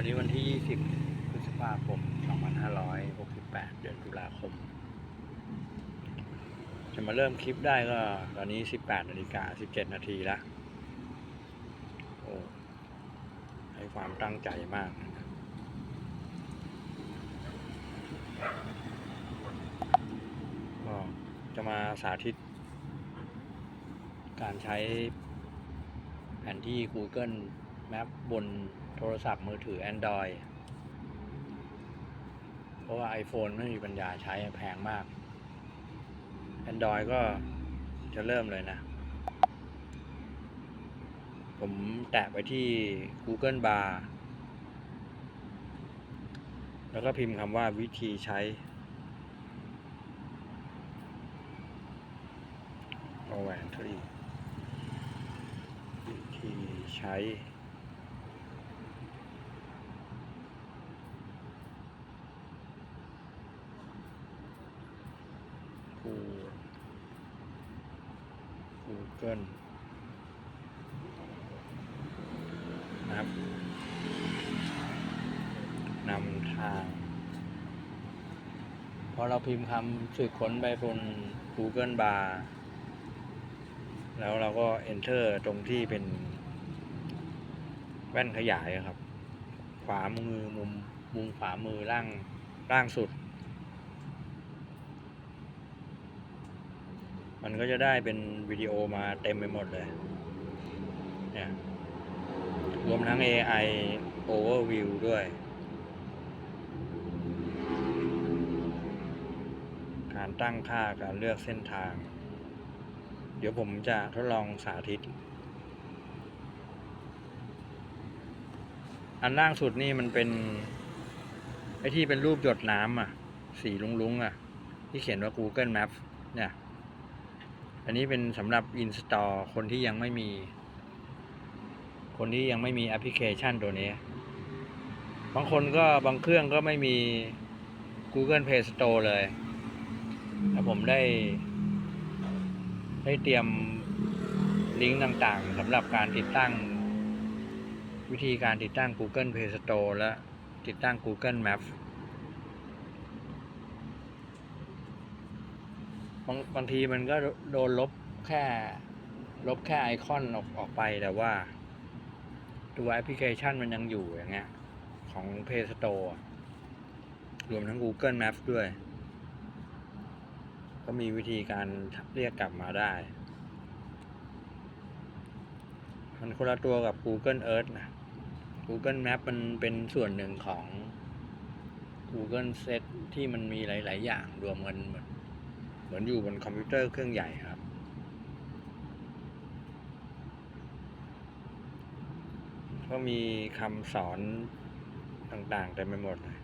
วันนี้วันที่ 20 พฤษภาคม 2568 เดือนตุลาคม จะมาเริ่มคลิปได้ก็ ตอนนี้ 18นาฬิกา17 นาทีละโอ้ให้ความตั้งใจมากนะก็จะมาสาธิต การใช้แผนที่ Google Map บน โทรศัพท์มือถือ Android เพราะว่า iPhone ไม่มีปัญญาใช้แพงมาก Android ก็จะเริ่มเลยนะ ผมแตะไปที่ Google Bar แล้วก็พิมพ์คำว่าวิธีใช้เอแหวนทรีวิธีใช้ กู Google นะครับนำทาง พอเราพิมพ์คำสืบค้นไปบน Google Bar แล้วเราก็ Enter ตรงที่เป็น แว่นขยายครับ ขวามือมุมมุมขวามือล่างล่างสุด มันก็จะได้เป็นวิดีโอมาเต็มไปหมดเลยเนี่ยรวมทั้ง AI Overview ด้วย การตั้งค่าการเลือกเส้นทาง เดี๋ยวผมจะทดลองสาธิต อันล่างสุดนี่มันเป็น ไอที่เป็นรูปหยดน้ำอะ สีลุ้งๆอะ ที่เขียนว่า Google Maps เนี่ย อันนี้เป็นสำหรับ install คนที่ยังไม่มี คนที่ยังไม่มีแอปพลิเคชันตัวนี้ บางคนก็บางเครื่องก็ไม่มี Google Play Store เลยแต่ผมได้ ได้เตรียมลิงก์ต่างๆสำหรับการติดตั้ง วิธีการติดตั้ง Google Play Store และติดตั้ง Google Maps างบางทีมันก็โดนลบแค่ ลบแค่ไอคอนออกออกไปแต่ว่า ตัวแอปพลิเคชันมันยังอยู่อย่างเงี้ย ของ Play Store รวมทั้ง Google Maps ด้วย ก็มีวิธีการเรียกกลับมาได้ มันคนละตัวกับ Google Earth นะ Google Map มันเป็นส่วนหนึ่งของ Google Set ที่มันมีหลาย ๆ อย่างรวมกันเหมือน เหมือนอยู่บนคอมพิวเตอร์เครื่องใหญ่ครับ ก็มีคำสอนต่างๆเต็มไปหมดเลย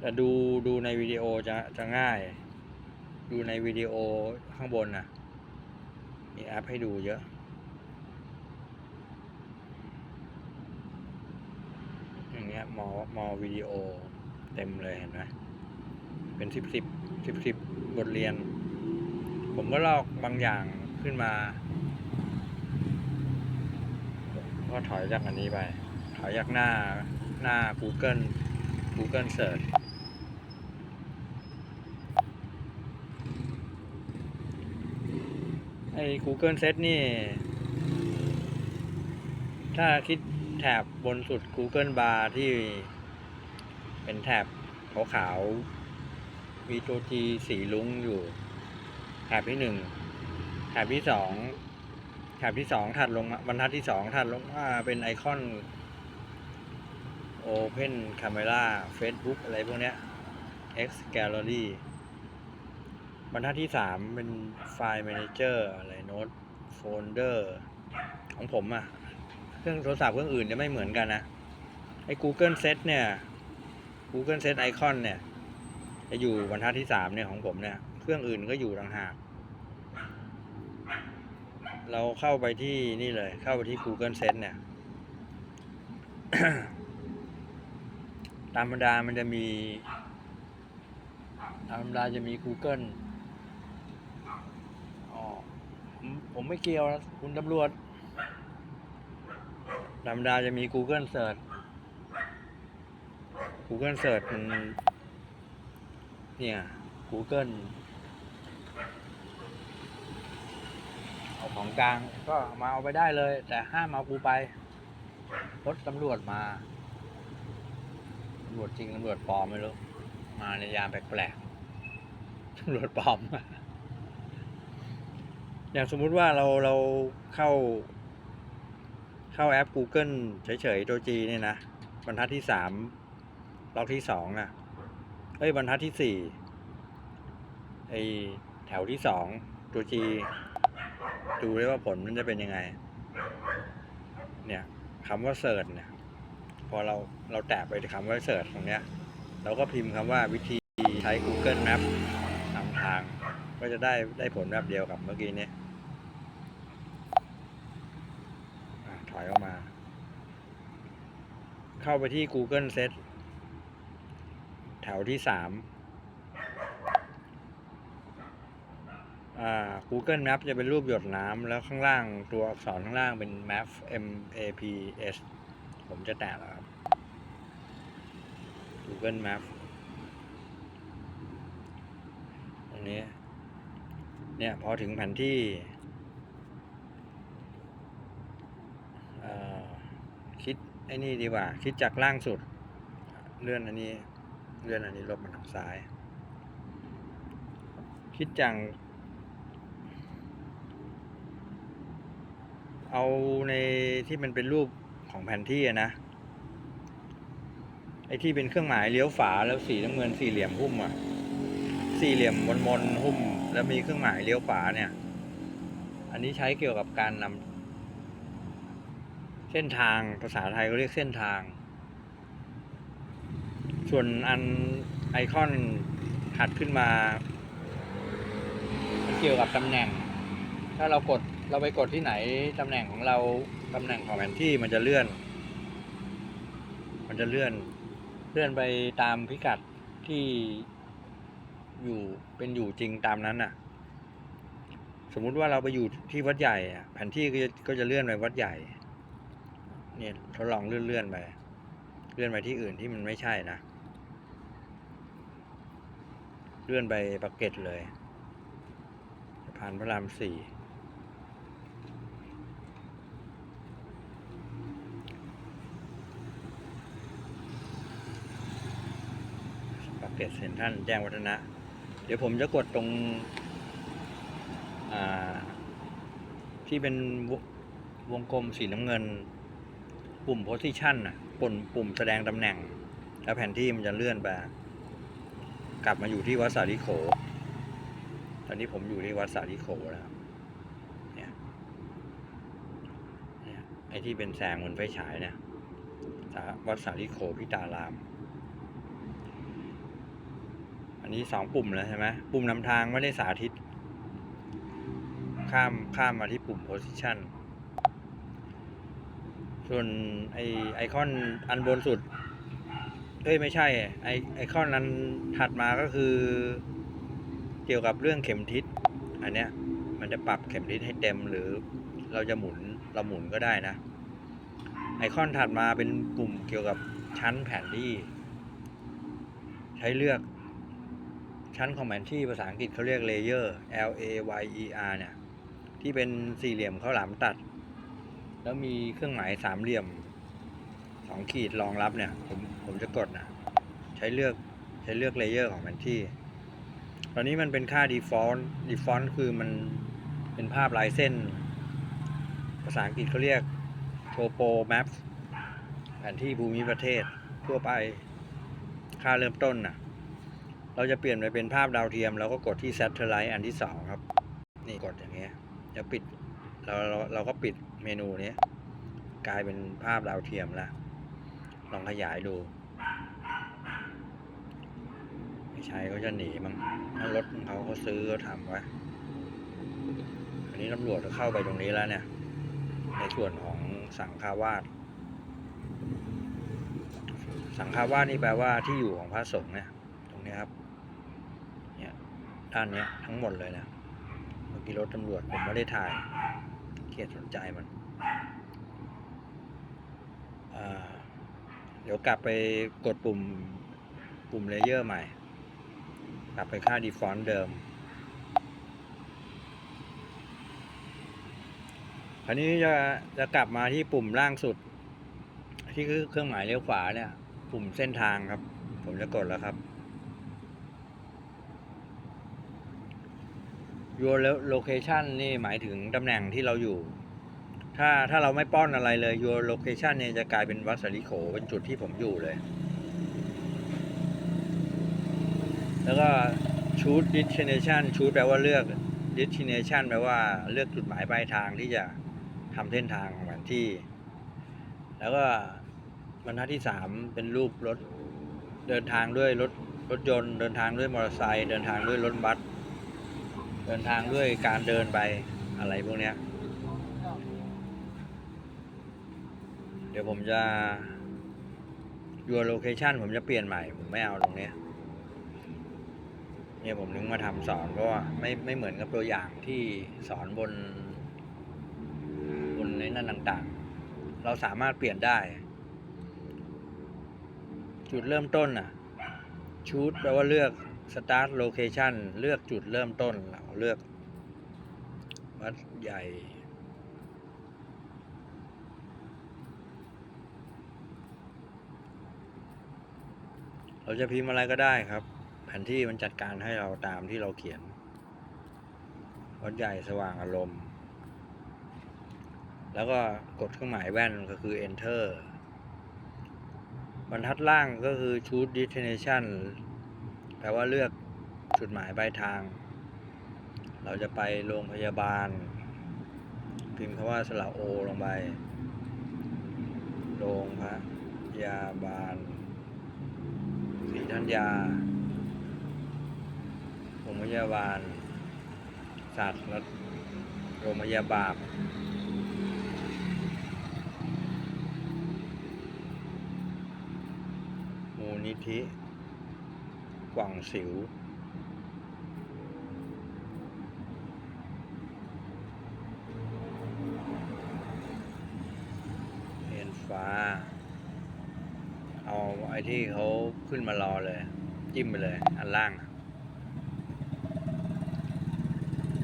แต่ดูดูในวิดีโอจะจะง่าย ดูในวิดีโอข้างบนนะมีแอปให้ดูเยอะอย่างเงี้ยมอมอวิดีโอเต็มเลยเห็นไหมเป็นสิบสิบ สิบสิบบทเรียน ผมก็ลอกบางอย่างขึ้นมา ก็ถอยจากอันนี้ไป ถอยจากหน้าหน้า Google Google Search ไอ้ Google Set นี่ ถ้าคิดแถบบนสุด Google Bar ที่เป็นแถบขาวๆ มีตัว G สีลุ้งอยู่แถบที่หนึ่งแถบที่สองแถบที่สองถัดลงมาบรรทัดที่สองถัดลงมาเป็นไอคอน Open Camera Facebook อะไรพวกเนี้ย X Gallery บรรทัดที่สามเป็นไฟล์ Manager อะไรโน้ตโฟลเดอร์ของผมอะเครื่องโทรศัพท์เครื่องอื่นจะไม่เหมือนกันนะ ไอ้ Google Set เนี่ย Google Set Icon เนี่ย จะอยู่บรรทัดที่สามเนี่ยของผมเนี่ย เครื่องอื่นก็อยู่ต่างหาก เราเข้าไปที่นี่เลย เข้าไปที่ Google Set เนี่ย ตามธรรมดามันจะมี ตามธรรมดาจะมี Google อ๋อผมผมไม่เกี่ยวนะคุณตำรวจธรรมดาจะมี Google Search Google Search มัน เนี่ย Google เอาของกลางก็มาเอาไปได้เลย แต่ห้ามเอากูไปรถตำรวจมาตำรวจจริงตำรวจปลอมไม่รู้ มาในยามแปลกๆตำรวจปลอม อย่างสมมุติว่าเราเราเข้า เข้าแอป Google เฉยๆตัว G เนี่ยนะ บรรทัดที่สามล็อกที่สองอะ เอ้ยบรรทัดที่สี่ไอแถวที่สองตัว G ดูได้ว่าผลมันจะเป็นยังไง เนี่ยคำว่าเสิร์ชเนี่ย พอเราเราแตะไปคำว่าเสิร์ชตรงเนี้ย เราก็พิมพ์คำว่าวิธีใช้ Google Map นำทาง ก็จะได้ได้ผลแบบเดียวกับเมื่อกี้เนี้ยถอยออกมา เข้าไปที่ Google Set แถวที่สามอ่า Google Map จะเป็นรูปหยดน้ำแล้วข้างล่างตัวอักษรข้างล่างเป็น Map M A P S ผมจะแตะแล้วครับ Google Map ตรงนี้ เนี่ยพอถึงแผนที่อ่อคิดไอ้นี่ดีกว่า คิดจากล่างสุด เลื่อนอันนี้ เลื่อนอันนี้ลบมาทางซ้าย คิดจากเอาในที่มันเป็นรูปของแผนที่นะ ไอ้ที่เป็นเครื่องหมายเลี้ยวฝาแล้วสีน้ำเงินสี่เหลี่ยมหุ้มอะสี่เหลี่ยมมนๆหุ้ม แล้วมีเครื่องหมายเลี้ยวฝาเนี่ย อันนี้ใช้เกี่ยวกับการนำเส้นทางภาษาไทยเขาเรียกเส้นทาง ส่วนอันไอคอนถัดขึ้นมา มันเกี่ยวกับตำแหน่ง ถ้าเรากดเราไปกดที่ไหนตำแหน่งของเราตำแหน่งของแผนที่มันจะเลื่อน มันจะเลื่อน เลื่อนไปตามพิกัดที่อยู่เป็นอยู่จริงตามนั้นน่ะ สมมุติว่าเราไปอยู่ที่วัดใหญ่อะแผนที่ก็จะก็จะเลื่อนไปวัดใหญ่ เนี่ยทดลองเลื่อนเลื่อนไป เลื่อนไปที่อื่นที่มันไม่ใช่นะ เลื่อนไปปากเกร็ดเลยสะพานพระรามสี่ปากเกร็ดเซ็นทรัลแจ้งวัฒนะ เดี๋ยวผมจะกดตรงที่เป็นววงกลมสีน้ำเงิน ปุ่ม position น่ะปุ่มปุ่มแสดงตำแหน่ง แล้วแผนที่มันจะเลื่อนไป กลับมาอยู่ที่วัดสาริโข ตอนนี้ผมอยู่ที่วัดสาริโขแล้วครับเนี่ย เนี่ย ไอ้ที่เป็นแสงเหมือนไฟฉายเนี่ยวัดสาริโขพิตาราม อันนี้สองปุ่มแล้วใช่ไหม ปุ่มนำทางไม่ได้สาธิต ข้ามข้ามมาที่ปุ่ม position ส่วนไอไอคอนอันบนสุด เอ้ยไม่ใช่ ไอไอคอนอันถัดมาก็คือ เกี่ยวกับเรื่องเข็มทิศ อันเนี้ยมันจะปรับเข็มทิศให้เต็มหรือเราจะหมุนเราหมุนก็ได้นะ ไอคอนถัดมาเป็นปุ่มเกี่ยวกับชั้นแผนที่ ใช้เลือกชั้นของแผนที่ภาษาอังกฤษเขาเรียก layer L A Y E R เนี่ย ที่เป็นสี่เหลี่ยมข้าวหลามตัด แล้วมีเครื่องหมายสามเหลี่ยม สองขีดรองรับเนี่ย ผมผมจะกดนะ ใช้เลือกใช้เลือกเลเยอร์ของแผนที่ ตอนนี้มันเป็นค่า default default คือมันเป็นภาพลายเส้น ภาษาอังกฤษเขาเรียก topo map แผนที่ภูมิประเทศทั่วไปค่าเริ่มต้นน่ะเราจะเปลี่ยนไปเป็นภาพดาวเทียม เราก็กดที่ satellite อันที่สองครับ นี่กดอย่างเงี้ยจะปิดเราเราเราก็ปิดเมนูนี้กลายเป็นภาพดาวเทียมแล้ว ลองขยายดูไม่ใช่เขาจะหนีมั้งถ้ารถของเขาเขาซื้อเขาทำไว้อันนี้ตำรวจก็เข้าไปตรงนี้แล้วเนี่ย ในส่วนของสังฆาวาสสังฆาวาสนี่แปลว่าที่อยู่ของพระสงฆ์เนี่ยตรงนี้ครับเนี่ยด้านเนี้ยทั้งหมดเลยนะเมื่อกี้รถตำรวจผมไม่ได้ถ่ายเกียดสนใจมันอ่า เดี๋ยวกลับไปกดปุ่มปุ่มเลเยอร์ใหม่ กลับไปค่า default เดิมคราวนี้จะจะกลับมาที่ปุ่มล่างสุด ที่คือเครื่องหมายเลี้ยวขวาเนี่ย ปุ่มเส้นทางครับ ผมจะกดแล้วครับ your location นี่หมายถึงตำแหน่งที่เราอยู่ ถ้าถ้าเราไม่ป้อนอะไรเลย your location เนี่ยจะกลายเป็นวัดสาริโขเป็นจุดที่ผมอยู่เลย แล้วก็ choose destination choose แปลว่าเลือก destination แปลว่าเลือกจุดหมายปลายทางที่จะทำเส้นทางของแผนที่ แล้วก็บรรทัดที่สามเป็นรูปรถเดินทางด้วยรถรถยนต์เดินทางด้วยมอเตอร์ไซค์เดินทางด้วยรถบัสเดินทางด้วยการเดินไปอะไรพวกเนี้ย เดี๋ยวผมจะ your location ผมจะเปลี่ยนใหม่ ผมไม่เอาตรงเนี้ยเนี่ยผมนึงมาทำสอนเพราะว่าไม่ไม่เหมือนกับตัวอย่างที่สอนบน บนในนั่นต่างๆ เราสามารถเปลี่ยนได้ จุดเริ่มต้นอะชูดแปลว่าเลือก start location เลือกจุดเริ่มต้นเราเลือก วัดใหญ่ เราจะพิมพ์อะไรก็ได้ครับ แผนที่มันจัดการให้เราตามที่เราเขียนวัดใหญ่สว่างอารมณ์ แล้วก็กดเครื่องหมายแว่นก็คือ enter บรรทัดล่างก็คือ choose destination แปลว่าเลือกจุดหมายปลายทาง เราจะไปโรงพยาบาล พิมพ์คำว่าสระโอลงไป โรงพยาบาล ศรีธัญญาโรงพยาบาลสัตว์และโรงพยาบาลมูลนิธิกว่างสิวเห็นฟ้า ไอ้ที่เขาขึ้นมารอเลย จิ้มไปเลย อันล่าง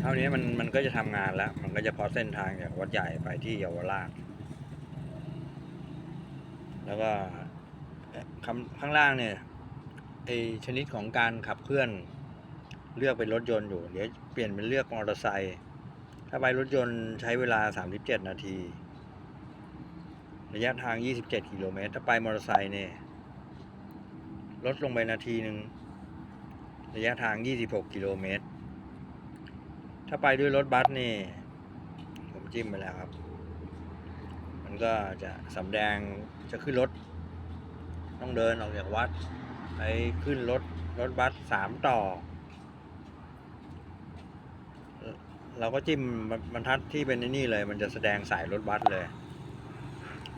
เท่านี้มันมันก็จะทำงานแล้ว มันก็จะพอเส้นทางจากวัดใหญ่ไปที่เยาวราช แล้วก็ข้างล่างเนี่ยไอชนิดของการขับเคลื่อนเลือกเป็นรถยนต์อยู่ เดี๋ยวเปลี่ยนเป็นเลือกมอเตอร์ไซค์ ถ้าไปรถยนต์ใช้เวลา 37 นาที ระยะทาง 27 กิโลเมตร ถ้าไปมอเตอร์ไซค์เนี่ย ลดลงไปนาทีหนึ่งระยะทาง 26 กิโลเมตร ถ้าไปด้วยรถบัสนี่ ผมจิ้มไปแล้วครับ มันก็จะสำแดงจะขึ้นรถ ต้องเดินออกจากวัด ไปขึ้นรถ รถบัสสามต่อ เราก็จิ้มบรรทัดที่เป็นนี่เลย มันจะแสดงสายรถบัสเลย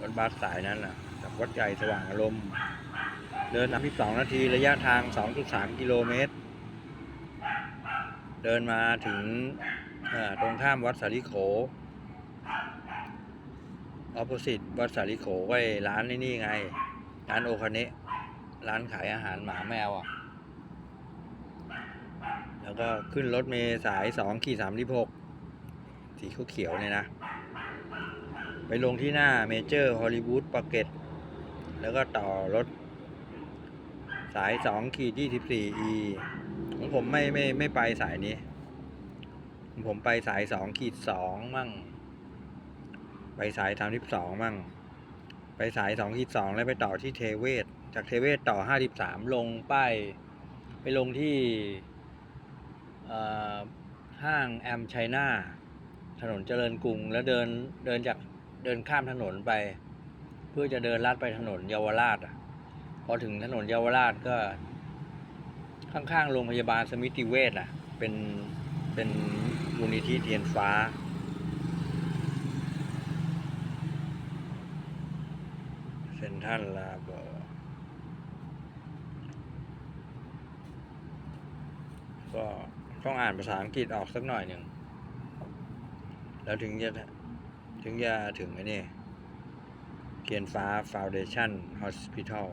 รถบัสสายนั้นน่ะจากวัดใหญ่สว่างอารมณ์ เดิน 32 นาที ระยะทาง 2.3 กิโลเมตร เดินมาถึงตรงข้ามวัดสาริโขออป o s สิตวัดสาริโขไว้ร้านนี่นี่ไง ร้านโอคาเนะร้านขายอาหารหมาแมวอะ แล้วก็ขึ้นรถเมล์สายสองขีดสามที่หกสีเขียวเนี่ยนะ ไปลงที่หน้าเมเจอร์ฮอลลีวูดปาเก็ตแล้วก็ต่อรถ สายสองขีดยี่สิบสี่อีของผมไม่ไม่ไม่ไปสายนี้ ผมไปสายสองขีดสองมั่ง ไปสายสามสิบสองมั่ง ไปสายสองขีดสองแล้วไปต่อที่เทเวศ จากเทเวศต่อห้าสิบสามลงป้ายไปลงที่ห้างแอมไชน่าถนนเจริญกรุงแล้วเดินเดินจากเดินข้ามถนนไป เพื่อจะเดินลัดไปถนนเยาวราชอะ อถึงถนนเยาวราชก็ ข้างๆโรงพยาบาลสมิติเวชอะ เป็นเป็นมูลนิธิเทียนฟ้า เซ็นทรันลาบอก็ต้องอ่านภาษาอังกฤษออกสักหน่อยหนึ่ง แล้วถึงจะถึงจะถึงไอ้นี่เทียนฟ้า Foundation Hospital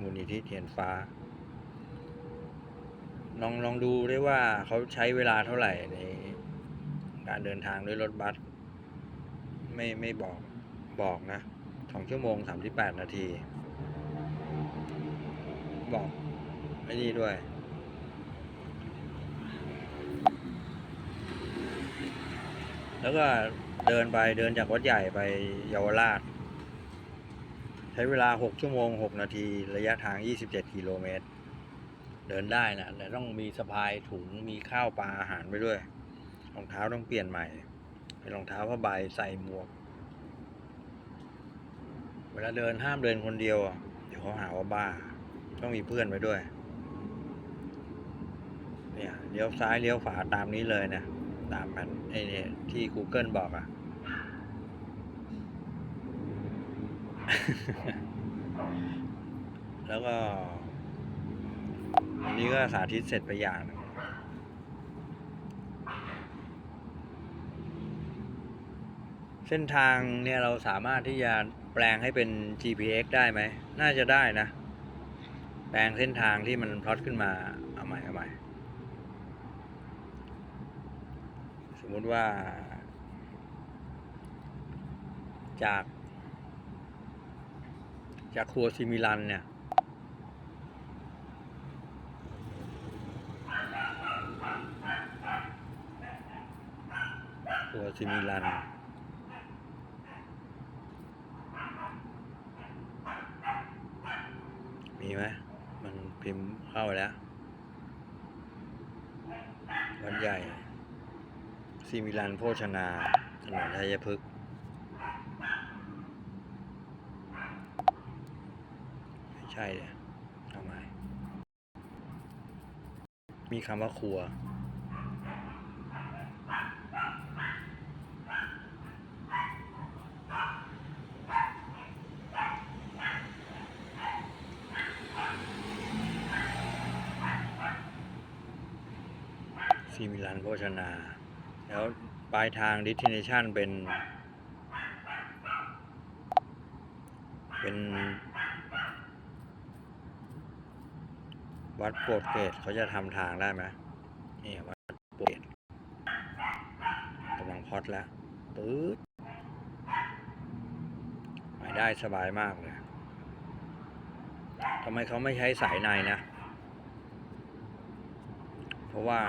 มูลนิธิเทียนฟ้าลองลองดูได้ว่าเขาใช้เวลาเท่าไหร่ในการเดินทางด้วยรถบัสไม่ไม่บอกบอกนะสองชั่วโมงสามสิบแปดนาที บอกไอ้นี่ด้วย แล้วก็เดินไปเดินจากวัดใหญ่ไปเยาวราช ช้เวลา 6 ชั่วโมง 6 นาที ระยะทาง 27 กิโลเมตร เดินได้นะแต่ต้องมีสะพายถุง มีข้าวปลาอาหารไปด้วย รองเท้าต้องเปลี่ยนใหม่ เป็นรองเท้าผ้าใบใส่หมวก เวลาเดินห้ามเดินคนเดียว เดี๋ยวเขาหาว่าบ้า ต้องมีเพื่อนไปด้วย เนี่ยเลี้ยวซ้ายเลี้ยวขวาตามนี้เลยนะ ตามแผนไอ้นี่ที่ Google บอกอะ แล้วก็อันนี้ก็สาธิตเสร็จไปอย่างหนึงเส้นทางเนี่ยเราสามารถที่จะแปลงให้เป็น GPX ได้ไหม น่าจะได้นะ แปลงเส้นทางที่มันพลอตขึ้นมา เอาใหม่เอาใหม่ สมมุติว่า จาก จากครัวซิมิลันเนี่ยครัวซิมิลันมีไหมมันพิมพ์เข้าไปแล้ววันใหญ่ซิมิลันโภชนาถนนชัยพฤกษ์ไม่ใช่เลยทำไมมีคำว่าครัว ซีมิลันโภชนา แล้วปลายทาง destination เป็น เป็น วัดโปรดเกตเขาจะทำทางได้ไหมนี่วัดโปรดเกตกำลังพอดแล้วปื๊ดไปได้สบายมากเลยทำไมเขาไม่ใช้สายในนะ เพราะว่า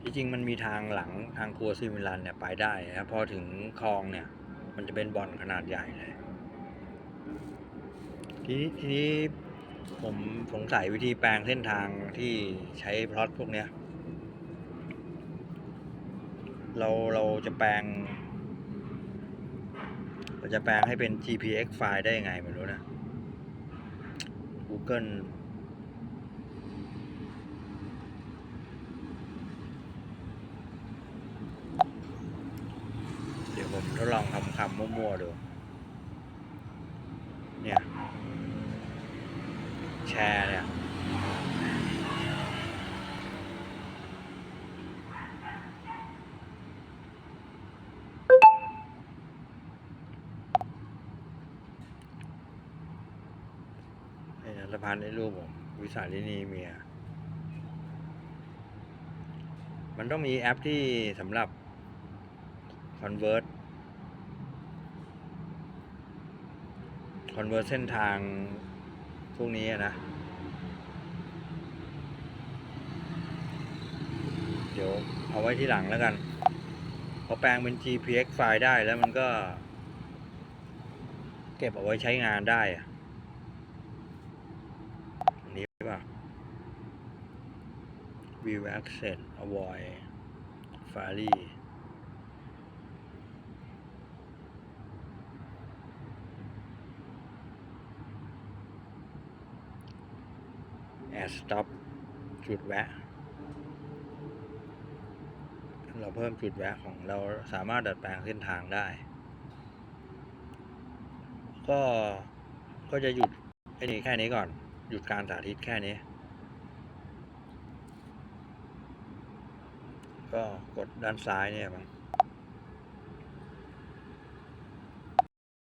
ที่จริงมันมีทางหลังทางครัวซิมิลันเนี่ยไปได้นะครับพอถึงคลองเนี่ย มันจะเป็นบ่อนขนาดใหญ่เลย ทีนี้ทีนี้ ผมสงสัยวิธีแปลงเส้นทางที่ใช้พลอตพวกเนี้ย เราเราจะแปลง เราจะแปลงให้เป็น GPX ไฟล์ได้ยังไงไม่รู้นะ Google เดี๋ยวผมทดลองทำคำมั่วๆดู เนี่ย แช ร์เนี่ยนี่นะสะพานในรูปผมวิสาลินีเมีย มันต้องมีแอปที่สำหรับ convert convert เส้นทาง พวกนี้นะ เดี๋ยวเอาไว้ที่หลังแล้วกัน พอแปลงเป็น GPX ไฟล์ได้แล้วมันก็ เก็บเอาไว้ใช้งานได้อะอันนี้ป่ะ View Access Avoid Fari Add Stop จุดแวะ เราเพิ่มจุดแวะของเราสามารถดัดแปลงเส้นทางได้ ก็ก็จะหยุดไอ้นี่แค่นี้ก่อน หยุดการสาธิตแค่นี้ ก็กดด้านซ้ายเนี่ยมั้ง